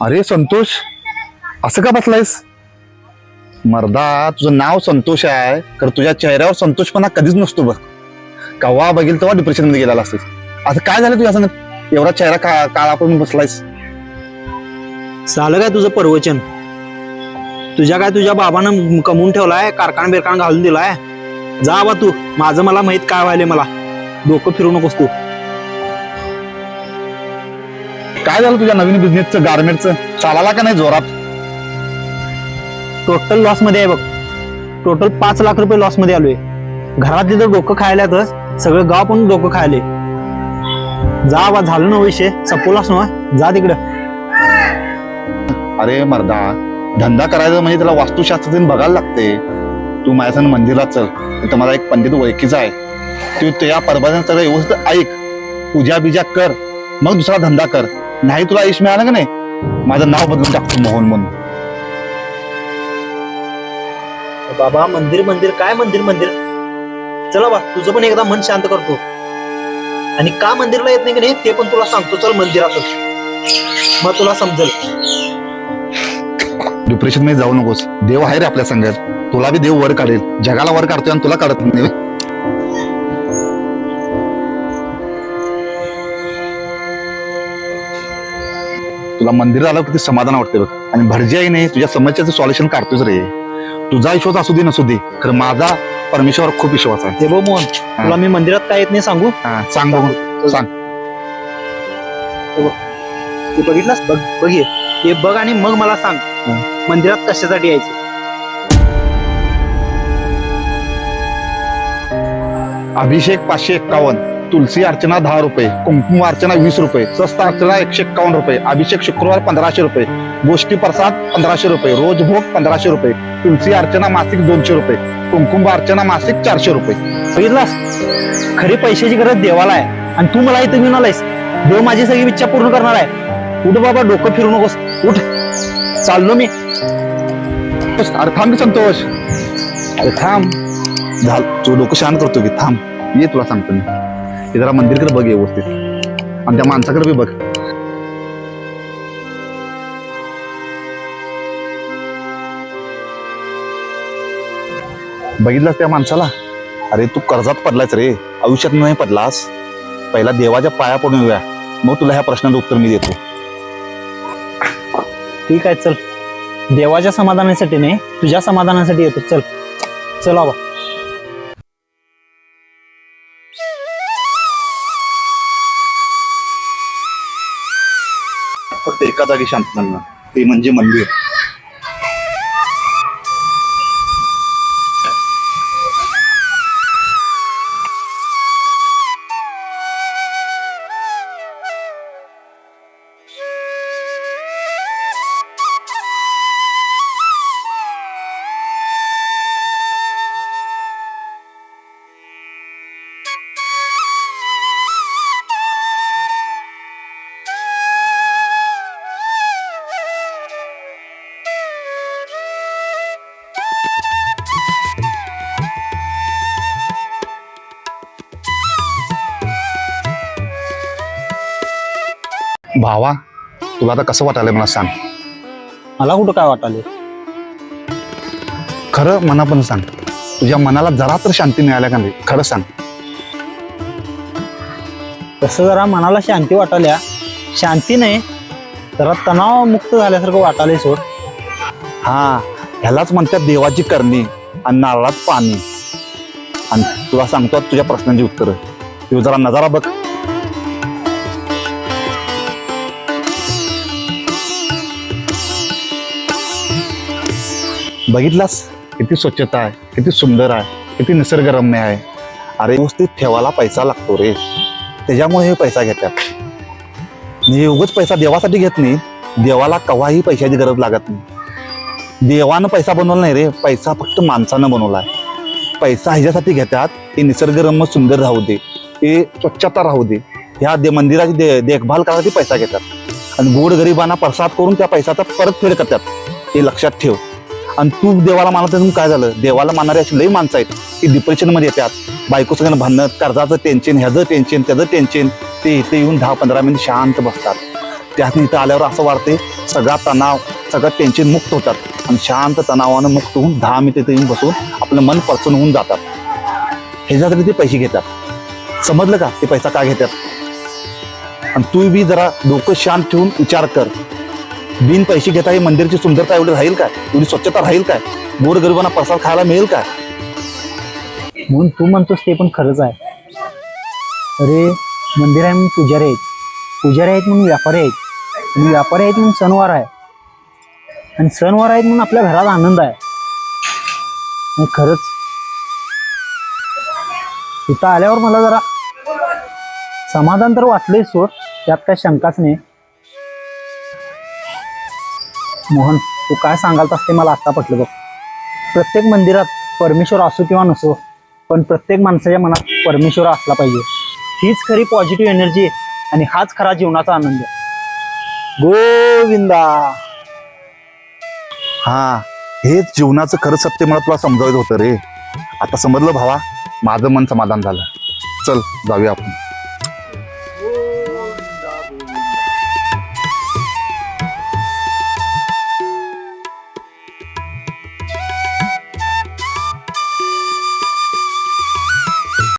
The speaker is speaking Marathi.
अरे संतोष असं का बसलायस? मर्दा तुझं नाव संतोष आहे तर तुझ्या चेहऱ्यावर संतोषपणा कधीच नसतो बघ. कव्हा बघील तेव्हा डिप्रेशनमध्ये गेलेला असतेस असं काय झालं तुझ्या संग एवढा चेहरा का काळा पडून बसलायस? झालं काय तुझं प्रवचन? तुझ्या काय तुझ्या बाबानं कमवून ठेवलाय कारखाना बिरकान घालून दिलाय? जा बा तू माझं मला माहीत काय व्हायले मला. डोकं फिरू नकोस तू. काय झालं तुझ्या नवीन बिझनेसचं गार्मेंटचं चालाला का नाही जोरात? टोटल लॉसमध्ये आहे बघ. टोटल पाच लाख रुपये लॉसमध्ये आलोय. घरात तिथं डोकं खायलातच सगळं गाव पण डोकं खायले जा बा झालं ना विषय. सपोलास ना जा तिकडं. अरे मर्दा धंदा करायचा म्हणजे त्याला वास्तुशास्त्र बघायला लागते. तू माझ्या मंदिरात चल. इथं मला एक पंडित ओळखीचा आहे. तू त्या परबाजन सगळं व्यवस्थित ऐक. पूजा बिजा कर. मग दुसरा धंदा कर. नाही तुला यश मिळालं का नाही? माझं नाव बदलून टाकतो मोहन म्हणून. बाबा मंदिर मंदिर काय मंदिर मंदिर? चला बा तुझं पण एकदा मन शांत करतो. आणि का मंदिरला येत नाही की नाही ते पण तुला सांगतो. चल मंदिरात मग तुला समजेल. डिप्रेशनमध्ये जाऊ नकोस. देव आहे रे आपल्या संघात तुला बी देव वर काढेल. जगाला वर काढतोय आणि तुला काढत नाही. तुला मंदिरात आलं किती समाधान वाटते बघ. आणि भटजी आई नाही तुझ्या समस्याचं सॉल्युशन काढतोच रे. तुझा विश्वास असू दे नसू दे खरं माझा परमेश्वर खूप विश्वास आहे. हे बघ मोहन तुला मी मंदिरात काय येत नाही सांगू? हा, सांग बघू सांग. ते बघितलंस? बघ बघ हे. हे बघ आणि मग मला सांग मंदिरात कशासाठी यायचं? अभिषेक पाचशे एक्कावन्न तुलसी अर्चना दहा रुपये कुंकुम अर्चना वीस रुपये स्वस्त अर्चना एकशे एक्कावन्न रुपये अभिषेक शुक्रवार पंधराशे रुपये गोष्टी प्रसाद पंधराशे रुपये रोज भोग पंधराशे रुपये तुलसी अर्चना मासिक दोनशे रुपये कुंकुम अर्चना मासिक चारशे रुपये. बघितलास? खरी पैशाची गरज देवाला आहे. आणि तू मला इथं घेऊन आलायस. देव माझी सगळी इच्छा पूर्ण करणार आहे. उठ बाबा डोकं फिरू नकोस. उठ. चाललो मी. अरे थांब संतोष. अरे थांब. झालं तू डोकं शांत करतो की थांब. ये तुला सांगतो मी. हे जरा मंदिरकडे बघ व्यवस्थित. आणि त्या माणसाकडे बी बघ. बघितलास त्या माणसाला? अरे तू कर्जात पडलास रे. आयुष्यात नाही पडलास. पहिला देवाच्या पाया पडून येऊया. मग तुला ह्या प्रश्नाचं उत्तर मी देतो. ठीक आहे चल. देवाच्या समाधानासाठी नाही तुझ्या समाधानासाठी येतो. चल. चल बाबा. फक्त एका जागी शांत झालं ते म्हणजे मंदिर. भावा तुला आता कसं वाटायला मला सांग. मला कुठं काय वाटाले खरं मना पण सांग. तुझ्या मनाला जरा तर शांती मिळाल्या का नाही? खरं सांग. तसं जरा मनाला शांती वाटाल्या. शांती नाही जरा तणाव मुक्त झाल्यासारखं वाटाले सोड. हा ह्यालाच म्हणतात देवाची करणी आणि नारळात पाणी. आणि तुला सांगतो तुझ्या प्रश्नांची उत्तरं. तू जरा नजारा बघ. बघितलास? किती स्वच्छता आहे किती सुंदर आहे किती निसर्गरम्य आहे. अरे व्यवस्थित ठेवायला पैसा लागतो रे. त्याच्यामुळे हे पैसा घेतात. म्हणजे मी उगच पैसा देवासाठी घेत नाही. देवाला कवाही पैशाची गरज लागत नाही. देवानं पैसा बनवला नाही रे. पैसा फक्त माणसानं बनवला आहे. पैसा ह्याच्यासाठी घेतात हे निसर्गरम्य सुंदर राहू दे. ते स्वच्छता राहू दे. ह्या दे मंदिराची दे देखभाल करायसाठी पैसा घेतात. आणि गोड गरिबांना प्रसाद करून त्या पैशाचा परतफेड करतात. हे लक्षात ठेव. आणि तू देवाला मानत म्हणून काय झालं? देवाला मानणारे अशी लई माणसं आहेत. की डिप्रेशनमध्ये येतात. बायको सगळ्यांना भांडणं कर्जाचं टेन्शन ह्याचं टेन्शन त्याचं टेन्शन ते इथे येऊन दहा पंधरा मिनिट शांत बसतात. त्यात इथं आल्यावर असं वाटते सगळा तणाव सगळं टेन्शन मुक्त होतात. आणि शांत तणावानं मुक्त होऊन दहा मिनिटं इथे येऊन बसून आपलं मन प्रसन्न होऊन जातात. ह्याच्यासाठी ते पैसे घेतात. समजलं का? ते पैसा का घेतात? आणि तू बी जरा डोकं शांत ठेवून विचार कर. बिन पैसे घेता हे मंदिरची सुंदरता एवढी राहील काय एवढी स्वच्छता राहील काय गोरगरिबांना प्रसाद खायला मिळेल काय म्हणून तू म्हणतोस ते पण खरंच आहे. अरे मंदिर आहे म्हणून पुजारी आहेत. पुजारी आहेत म्हणून व्यापारी आहेत. आणि व्यापारी आहेत म्हणून सणवार आहे. आणि सणवार आहेत म्हणून आपल्या घरात आनंद आहे. आणि खरंच इथं आल्यावर मला जरा समाधान तर वाटलंय सोड. त्यात काय शंकाच नाही. मोहन तू काय सांगाल ते मला आत्ता पटलं बघ. प्रत्येक मंदिरात परमेश्वर असो किंवा नसो पण प्रत्येक माणसाच्या मनात परमेश्वर असला पाहिजे. हीच खरी पॉझिटिव्ह एनर्जी आहे आणि हाच खरा जीवनाचा आनंद आहे. गोविंदा! हा हेच जीवनाचं खरं सत्य मला तुला समजावत होतं रे. आता समजलं भावा माझं मन समाधान झालं. चल जाऊया आपण.